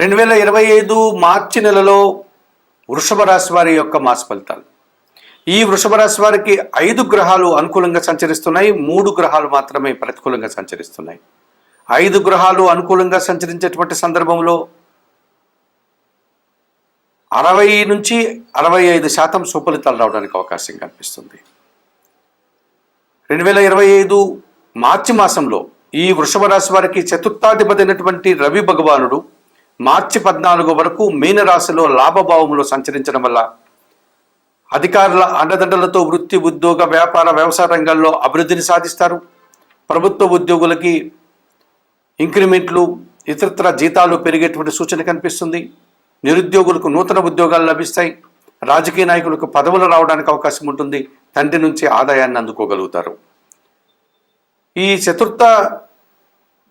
రెండు వేల ఇరవై ఐదు మార్చి నెలలో వృషభ రాశి వారి యొక్క మాస ఫలితాలు. ఈ వృషభ రాశి వారికి ఐదు గ్రహాలు అనుకూలంగా సంచరిస్తున్నాయి. మూడు గ్రహాలు మాత్రమే ప్రతికూలంగా సంచరిస్తున్నాయి. ఐదు గ్రహాలు అనుకూలంగా సంచరించేటువంటి సందర్భంలో అరవై నుంచి అరవై ఐదు శాతం సుఫలితాలు రావడానికి అవకాశం కనిపిస్తుంది. రెండు వేల ఇరవై ఐదు మార్చి మాసంలో ఈ వృషభ రాశి వారికి చతుర్థాధిపతి అయినటువంటి రవి భగవానుడు మార్చి పద్నాలుగు వరకు మీనరాశిలో లాభభావంలో సంచరించడం వల్ల అధికారుల అండదండలతో వృత్తి ఉద్యోగ వ్యాపార వ్యవసాయ రంగాల్లో అభివృద్ధిని సాధిస్తారు. ప్రభుత్వ ఉద్యోగులకి ఇంక్రిమెంట్లు ఇతరత్ర జీతాలు పెరిగేటువంటి సూచన కనిపిస్తుంది. నిరుద్యోగులకు నూతన ఉద్యోగాలు లభిస్తాయి. రాజకీయ నాయకులకు పదవులు రావడానికి అవకాశం ఉంటుంది. తండ్రి నుంచి ఆదాయాన్ని అందుకోగలుగుతారు. ఈ చతుర్థ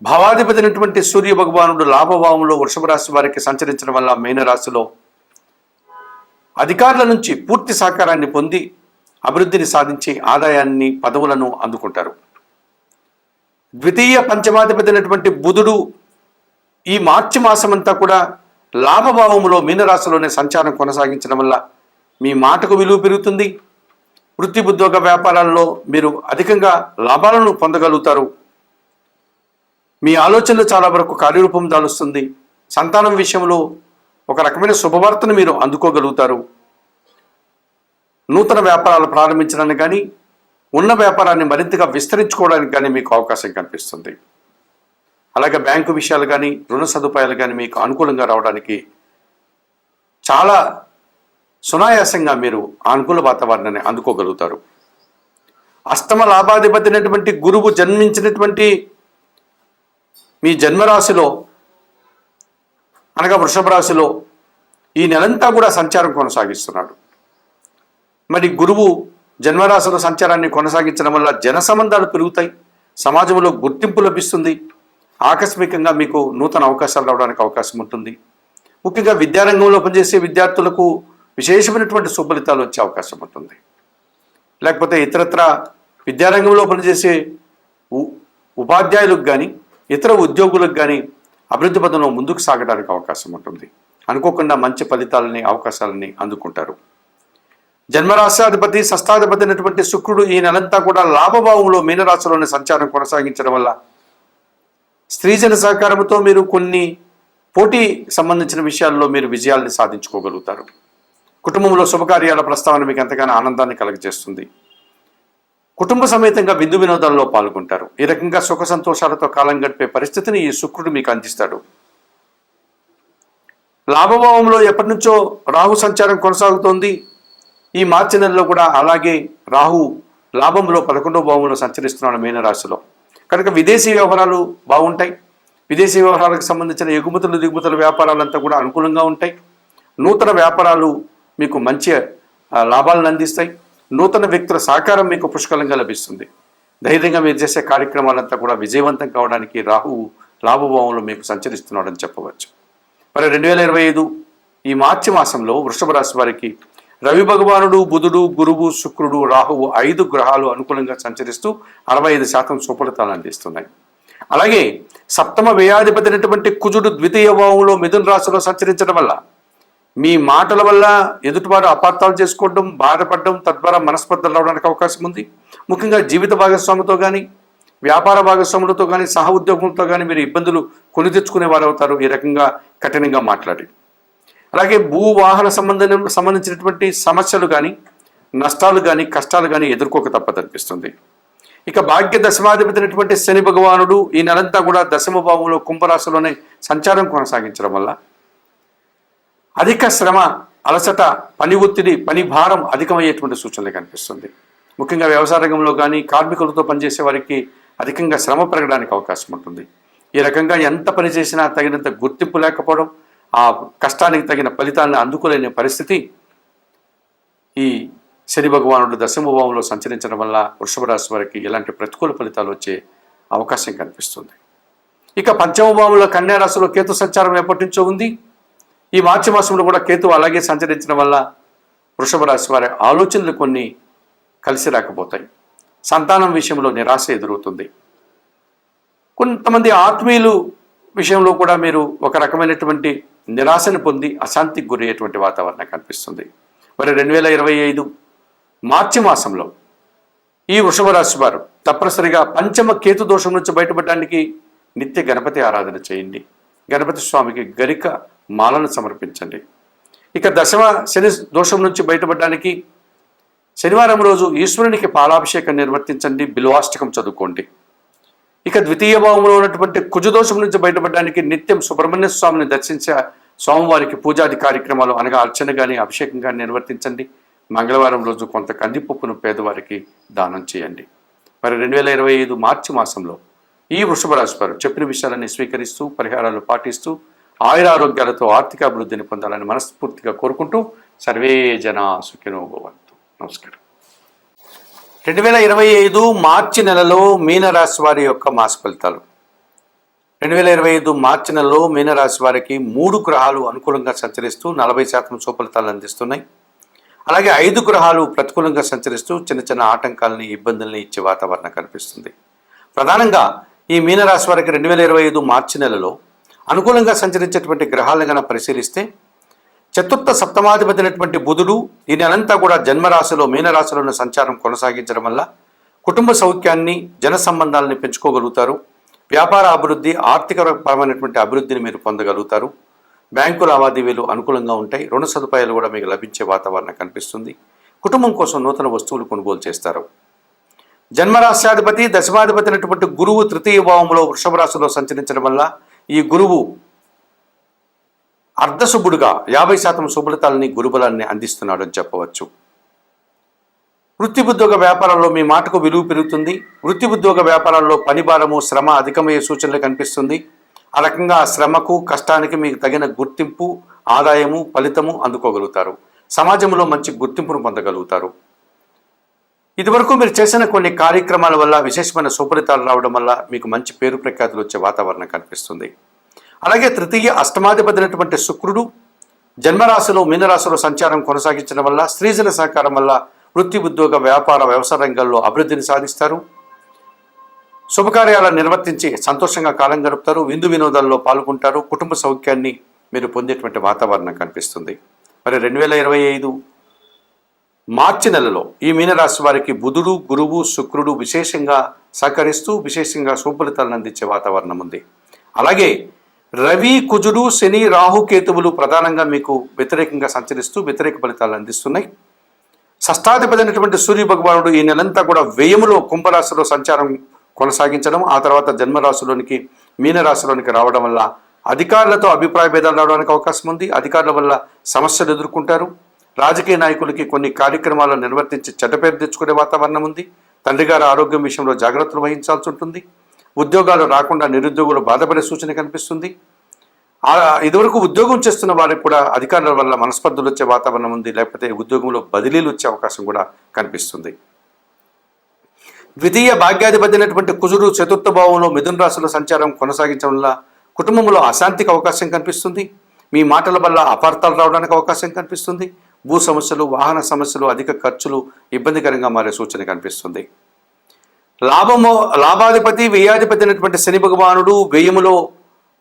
భావాధిపతి సూర్య భగవానుడు లాభభావంలో వృషభ రాశి వారికి సంచరించడం వల్ల మీనరాశిలో అధికారుల నుంచి పూర్తి సహకారాన్ని పొంది అభివృద్ధిని సాధించి ఆదాయాన్ని పదవులను అందుకుంటారు. ద్వితీయ పంచమాధిపతి అయినటువంటి బుధుడు ఈ మార్చి మాసం అంతా కూడా లాభభావంలో మీనరాశిలోనే సంచారం కొనసాగించడం వల్ల మీ మాటకు విలువ పెరుగుతుంది. వృత్తి ఉద్యోగ వ్యాపారాల్లో మీరు అధికంగా లాభాలను పొందగలుగుతారు. మీ ఆలోచనలు చాలా వరకు కార్యరూపం దాలుస్తుంది. సంతానం విషయంలో ఒక రకమైన శుభవార్తను మీరు అందుకోగలుగుతారు. నూతన వ్యాపారాలు ప్రారంభించడానికి కానీ ఉన్న వ్యాపారాన్ని మరింతగా విస్తరించుకోవడానికి కానీ మీకు అవకాశం కనిపిస్తుంది. అలాగే బ్యాంకు విషయాలు కానీ రుణ సదుపాయాలు కానీ మీకు అనుకూలంగా రావడానికి చాలా సునాయాసంగా మీరు అనుకూల వాతావరణాన్ని అందుకోగలుగుతారు. అష్టమ లాభాధిపతి గురువు జన్మించినటువంటి మీ జన్మరాశిలో అనగా వృషభ రాశిలో ఈ నెలంతా కూడా సంచారం కొనసాగిస్తున్నాడు. మరి గురువు జన్మరాశిలో సంచారాన్ని కొనసాగించడం వల్ల జన సంబంధాలు పెరుగుతాయి సమాజంలో గుర్తింపు లభిస్తుంది ఆకస్మికంగా మీకు నూతన అవకాశాలు రావడానికి అవకాశం ఉంటుంది. ముఖ్యంగా విద్యారంగంలో పనిచేసే విద్యార్థులకు విశేషమైనటువంటి సుఫలితాలు వచ్చే అవకాశం ఉంటుంది. లేకపోతే ఇతరత్ర విద్యారంగంలో పనిచేసే ఉ- ఉపాధ్యాయులకు కానీ ఇతర ఉద్యోగులకు కానీ అభివృద్ధి పదంలో ముందుకు సాగడానికి అవకాశం ఉంటుంది. అనుకోకుండా మంచి ఫలితాలని అవకాశాలని అందుకుంటారు. జన్మరాశాధిపతి షష్టాధిపతి అయినటువంటి శుక్రుడు ఈ నెలంతా కూడా లాభభావంలో మీనరాశిలోని సంచారం కొనసాగించడం వల్ల స్త్రీజన సహకారంతో మీరు కొన్ని పోటీ సంబంధించిన విషయాల్లో మీరు విజయాల్ని సాధించుకోగలుగుతారు. కుటుంబంలో శుభకార్యాల ప్రస్తావన మీకు ఎంతగానో ఆనందాన్ని కలగజేస్తుంది. కుటుంబ సమేతంగా విందు వినోదాల్లో పాల్గొంటారు. ఈ రకంగా సుఖ సంతోషాలతో కాలం గడిపే పరిస్థితిని ఈ శుక్రుడు మీకు అందిస్తాడు. లాభభావంలో ఎప్పటి నుంచో రాహు సంచారం కొనసాగుతోంది. ఈ మార్చి నెలలో కూడా అలాగే రాహు లాభంలో పదకొండవ భావంలో సంచరిస్తున్నాడు మీనరాశిలో. కనుక విదేశీ వ్యవహారాలు బాగుంటాయి. విదేశీ వ్యవహారాలకు సంబంధించిన ఎగుమతులు దిగుమతుల వ్యాపారాలంతా కూడా అనుకూలంగా ఉంటాయి. నూతన వ్యాపారాలు మీకు మంచి లాభాలను అందిస్తాయి. నూతన వ్యక్తుల సహకారం మీకు పుష్కలంగా లభిస్తుంది. ధైర్యంగా మీరు చేసే కార్యక్రమాలంతా కూడా విజయవంతం కావడానికి రాహువు లాభభావంలో మీకు సంచరిస్తున్నాడని చెప్పవచ్చు. మరి రెండు వేల ఇరవై ఐదు ఈ మార్చి మాసంలో వృషభ రాశి వారికి రవి భగవానుడు బుధుడు గురువు శుక్రుడు రాహువు ఐదు గ్రహాలు అనుకూలంగా సంచరిస్తూ అరవై ఐదు శాతం సుఫలితాలు అందిస్తున్నాయి. అలాగే సప్తమ వ్యయాధిపతి అయినటువంటి కుజుడు ద్వితీయ భావంలో మిథున రాశిలో సంచరించడం వల్ల మీ మాటల వల్ల ఎదుటివారు అపార్థాలు చేసుకోవడం బాధపడడం తద్వారా మనస్పర్ధలు రావడానికి అవకాశం ఉంది. ముఖ్యంగా జీవిత భాగస్వామితో కానీ వ్యాపార భాగస్వాములతో కానీ సహ ఉద్యోగులతో కానీ మీరు ఇబ్బందులు కొని తెచ్చుకునే వారు అవుతారు ఈ రకంగా కఠినంగా మాట్లాడి. అలాగే భూ వాహన సంబంధం సంబంధించినటువంటి సమస్యలు కానీ నష్టాలు కానీ కష్టాలు కానీ ఎదుర్కోక తప్పదనిపిస్తుంది. ఇక భాగ్య దశమాధిపతినటువంటి శని భగవానుడు ఈ నెలంతా కూడా దశమ భావంలో కుంభరాశిలోనే సంచారం కొనసాగించడం వల్ల అధిక శ్రమ అలసట పని ఒత్తిడి పని భారం అధికమయ్యేటువంటి సూచనలు కనిపిస్తుంది. ముఖ్యంగా వ్యవసాయ రంగంలో కానీ కార్మికులతో పనిచేసే వారికి అధికంగా శ్రమ పెరగడానికి అవకాశం ఉంటుంది. ఈ రకంగా ఎంత పని చేసినా తగినంత గుర్తింపు లేకపోవడం ఆ కష్టానికి తగిన ఫలితాన్ని అందుకోలేని పరిస్థితి ఈ శని భగవానుడు దశమభావంలో సంచరించడం వల్ల వృషభ రాశి వారికి ఇలాంటి ప్రతికూల ఫలితాలు వచ్చే అవకాశం కనిపిస్తుంది. ఇక పంచమభావంలో కన్యా రాశిలో కేతు సంచారం ఎప్పటి నుంచో ఉంది. ఈ మార్చి మాసంలో కూడా కేతు అలాగే సంచరించడం వల్ల వృషభ రాశి వారి ఆలోచనలు కొన్ని కలిసి రాకపోతాయి. సంతానం విషయంలో నిరాశ ఎదురవుతుంది. కొంతమంది ఆత్మీయులు విషయంలో కూడా మీరు ఒక రకమైనటువంటి నిరాశను పొంది అశాంతికి గురయ్యేటువంటి వాతావరణం కనిపిస్తుంది. మరి రెండు వేల ఇరవై ఐదు మార్చి మాసంలో ఈ వృషభ రాశి వారు తప్పనిసరిగా పంచమ కేతు దోషం నుంచి బయటపడడానికి నిత్య గణపతి ఆరాధన చేయండి. గణపతి స్వామికి గరిక మాలను సమర్పించండి. ఇక దశమ శని దోషం నుంచి బయటపడడానికి శనివారం రోజు ఈశ్వరునికి పాలాభిషేకం నిర్వర్తించండి బిల్వాష్టకం చదువుకోండి. ఇక ద్వితీయ భావంలో ఉన్నటువంటి కుజదోషం నుంచి బయటపడడానికి నిత్యం సుబ్రహ్మణ్య స్వామిని దర్శించే స్వామివారికి పూజాది కార్యక్రమాలు అనగా అర్చన కానీ అభిషేకం కానీ నిర్వర్తించండి. మంగళవారం రోజు కొంత కందిపప్పును పేదవారికి దానం చేయండి. మరి రెండు వేల ఇరవై ఐదు మార్చి మాసంలో ఈ వృషభ రాశి వారు చెప్పిన విషయాలన్నీ స్వీకరిస్తూ పరిహారాలు పాటిస్తూ ఆయురారోగ్యాలతో ఆర్థిక అభివృద్ధిని పొందాలని మనస్ఫూర్తిగా కోరుకుంటూ సర్వే జన సుఖినో భవంతు. నమస్కారం. రెండు వేల ఇరవై ఐదు మార్చి నెలలో మీనరాశి వారి యొక్క మాస ఫలితాలు. రెండు వేల ఇరవై ఐదు మార్చి నెలలో మీనరాశి వారికి మూడు గ్రహాలు అనుకూలంగా సంచరిస్తూ నలభై శాతం సుఫలితాలు అందిస్తున్నాయి. అలాగే ఐదు గ్రహాలు ప్రతికూలంగా సంచరిస్తూ చిన్న చిన్న ఆటంకాలని ఇబ్బందుల్ని ఇచ్చే వాతావరణం కనిపిస్తుంది. ప్రధానంగా ఈ మీనరాశి వారికి రెండు వేల ఇరవై ఐదు మార్చి నెలలో అనుకూలంగా సంచరించేటువంటి గ్రహాలను కనుక పరిశీలిస్తే చతుర్థ సప్తమాధిపతి అయినటువంటి బుధుడు ఈ నెలంతా కూడా జన్మరాశిలో మీనరాశిలో ఉన్న సంచారం కొనసాగించడం వల్ల కుటుంబ సౌఖ్యాన్ని జన సంబంధాలని పెంచుకోగలుగుతారు. వ్యాపార అభివృద్ధి ఆర్థికపరమైనటువంటి అభివృద్ధిని మీరు పొందగలుగుతారు. బ్యాంకు లావాదేవీలు అనుకూలంగా ఉంటాయి. రుణ సదుపాయాలు కూడా మీకు లభించే వాతావరణం కనిపిస్తుంది. కుటుంబం కోసం నూతన వస్తువులు కొనుగోలు చేస్తారు. జన్మరాశ్యాధిపతి దశమాధిపతి అయినటువంటి గురువు తృతీయ భావంలో వృషభ రాశిలో సంచరించడం వల్ల ఈ గురువు అర్ధశుభుడుగా యాభై శాతం శుభ్రతాలని గురుబలాన్ని అందిస్తున్నాడు అని చెప్పవచ్చు. వృత్తి ఉద్యోగ వ్యాపారాల్లో మీ మాటకు విలువ పెరుగుతుంది. వృత్తి ఉద్యోగ వ్యాపారాల్లో పని భారము శ్రమ అధికమయ్యే సూచనలు కనిపిస్తుంది. ఆ రకంగా శ్రమకు కష్టానికి మీకు తగిన గుర్తింపు ఆదాయము ఫలితము అందుకోగలుగుతారు. సమాజంలో మంచి గుర్తింపును పొందగలుగుతారు. ఇదివరకు మీరు చేసిన కొన్ని కార్యక్రమాల వల్ల విశేషమైన సుఫలితాలు రావడం వల్ల మీకు మంచి పేరు ప్రఖ్యాతులు వచ్చే వాతావరణం కనిపిస్తుంది. అలాగే తృతీయ అష్టమాధిపతినటువంటి శుక్రుడు జన్మరాశిలో మీనరాశిలో సంచారం కొనసాగించడం వల్ల స్త్రీజన సహకారం వల్ల వృత్తి ఉద్యోగ వ్యాపార వ్యవసాయ రంగాల్లో అభివృద్ధిని సాధిస్తారు. శుభకార్యాలను నిర్వర్తించి సంతోషంగా కాలం గడుపుతారు. విందు వినోదాల్లో పాల్గొంటారు. కుటుంబ సౌఖ్యాన్ని మీరు పొందేటువంటి వాతావరణం కనిపిస్తుంది. మరి రెండు వేల ఇరవై ఐదు మార్చి నెలలో ఈ మీనరాశి వారికి బుధుడు గురువు శుక్రుడు విశేషంగా సహకరిస్తూ విశేషంగా సుఫలితాలను అందించే వాతావరణం ఉంది. అలాగే రవి కుజుడు శని రాహుకేతువులు ప్రధానంగా మీకు వ్యతిరేకంగా సంచరిస్తూ వ్యతిరేక ఫలితాలను అందిస్తున్నాయి. షష్టాధిపతి అయినటువంటి సూర్య భగవానుడు ఈ నెలంతా కూడా వ్యయములో కుంభరాశిలో సంచారం కొనసాగించడం ఆ తర్వాత జన్మరాశిలోనికి మీనరాశిలోనికి రావడం వల్ల అధికారులతో అభిప్రాయ భేదాలు రావడానికి అవకాశం ఉంది. అధికారుల వల్ల సమస్యలు ఎదుర్కొంటారు. రాజకీయ నాయకులకి కొన్ని కార్యక్రమాలు నిర్వర్తించి చెడ్డపేరు తెచ్చుకునే వాతావరణం ఉంది. తండ్రి గారి ఆరోగ్యం విషయంలో జాగ్రత్తలు వహించాల్సి ఉంటుంది. ఉద్యోగాలు రాకుండా నిరుద్యోగులు బాధపడే సూచన కనిపిస్తుంది. ఇదివరకు ఉద్యోగం చేస్తున్న వారికి కూడా అధికారుల వల్ల మనస్పర్ధలు వచ్చే వాతావరణం ఉంది. లేకపోతే ఉద్యోగంలో బదిలీలు వచ్చే అవకాశం కూడా కనిపిస్తుంది. ద్వితీయ భాగ్యాధిపతి అయినటువంటి కుజుడు చతుర్థ భావంలో మిథున రాశుల సంచారం కొనసాగించడం వల్ల కుటుంబంలో అశాంతికి అవకాశం కనిపిస్తుంది. మీ మాటల వల్ల అపార్థాలు రావడానికి అవకాశం కనిపిస్తుంది. భూ సమస్యలు వాహన సమస్యలు అధిక ఖర్చులు ఇబ్బందికరంగా మారే సూచన కనిపిస్తుంది. లాభము లాభాధిపతి వ్యయాధిపతి అయినటువంటి శని భగవానుడు వ్యయములో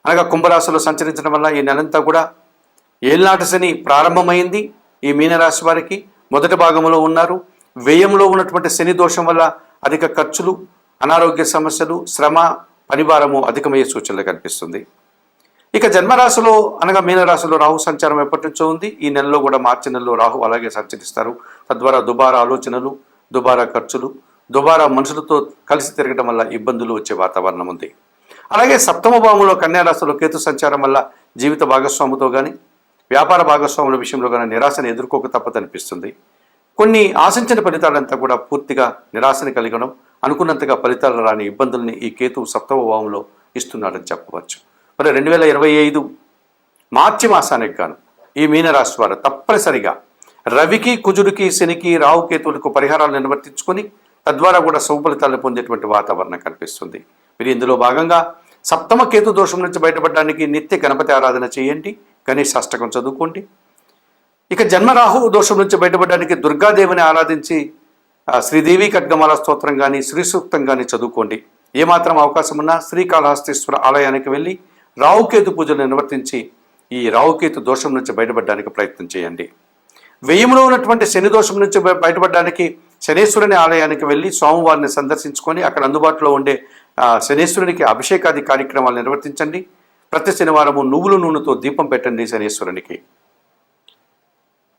అనగా కుంభరాశిలో సంచరించడం వల్ల ఈ నెలంతా కూడా ఏళ్ళనాటి శని ప్రారంభమైంది. ఈ మీనరాశి వారికి మొదటి భాగంలో ఉన్నారు. వ్యయంలో ఉన్నటువంటి శని దోషం వల్ల అధిక ఖర్చులు అనారోగ్య సమస్యలు శ్రమ పనిభారము అధికమయ్యే సూచనలు కనిపిస్తుంది. ఇక జన్మరాశిలో అనగా మీనరాశిలో రాహు సంచారం ఎప్పటి నుంచో ఉంది. ఈ నెలలో కూడా మార్చి నెలలో రాహు అలాగే సంచరిస్తారు. తద్వారా దుబారా ఆలోచనలు దుబారా ఖర్చులు దుబారా మనుషులతో కలిసి తిరగడం వల్ల ఇబ్బందులు వచ్చే వాతావరణం ఉంది. అలాగే సప్తమ భావంలో కన్యారాశిలో కేతు సంచారం వల్ల జీవిత భాగస్వాముతో కానీ వ్యాపార భాగస్వాముల విషయంలో కానీ నిరాశను ఎదుర్కోక తప్పదనిపిస్తుంది. కొన్ని ఆశించిన ఫలితాలంతా కూడా పూర్తిగా నిరాశని కలిగడం అనుకున్నంతగా ఫలితాలు రాని ఇబ్బందుల్ని ఈ కేతువు సప్తమ భావంలో ఇస్తున్నాడని చెప్పవచ్చు. మరి రెండు వేల ఇరవై ఐదు మార్చి మాసానికి గాను ఈ మీనరాశి వారు తప్పనిసరిగా రవికి కుజుడికి శనికి రాహుకేతువులకు పరిహారాలు నిర్వర్తించుకొని తద్వారా కూడా శుభఫలితాలను పొందేటువంటి వాతావరణం కనిపిస్తుంది. మీరు ఇందులో భాగంగా సప్తమ కేతు దోషం నుంచి బయటపడడానికి నిత్య గణపతి ఆరాధన చేయండి గణేష్ అష్టకం చదువుకోండి. ఇక జన్మరాహు దోషం నుంచి బయటపడడానికి దుర్గాదేవిని ఆరాధించి శ్రీదేవి ఖడ్గమాల స్తోత్రం కానీ శ్రీ సూక్తం కానీ చదువుకోండి. ఏమాత్రం అవకాశం ఉన్నా శ్రీకాళహస్తీశ్వర ఆలయానికి వెళ్ళి రావుకేతు పూజలు నిర్వర్తించి ఈ రావుకేతు దోషం నుంచి బయటపడడానికి ప్రయత్నం చేయండి. వ్యయంలో ఉన్నటువంటి శని దోషం నుంచి బయటపడడానికి శనేశ్వరుని ఆలయానికి వెళ్ళి స్వామివారిని సందర్శించుకొని అక్కడ అందుబాటులో ఉండే శనేశ్వరునికి అభిషేకాది కార్యక్రమాలు నిర్వర్తించండి. ప్రతి శనివారము నువ్వుల నూనెతో దీపం పెట్టండి శనేశ్వరునికి.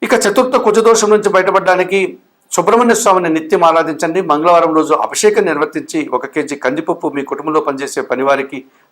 ఇక చతుర్థ కుజదోషం నుంచి బయటపడడానికి సుబ్రహ్మణ్య స్వామిని నిత్యం ఆరాధించండి. మంగళవారం రోజు అభిషేకం నిర్వర్తించి ఒక కేజీ కందిపప్పు మీ కుటుంబంలో పనిచేసే పనివారికి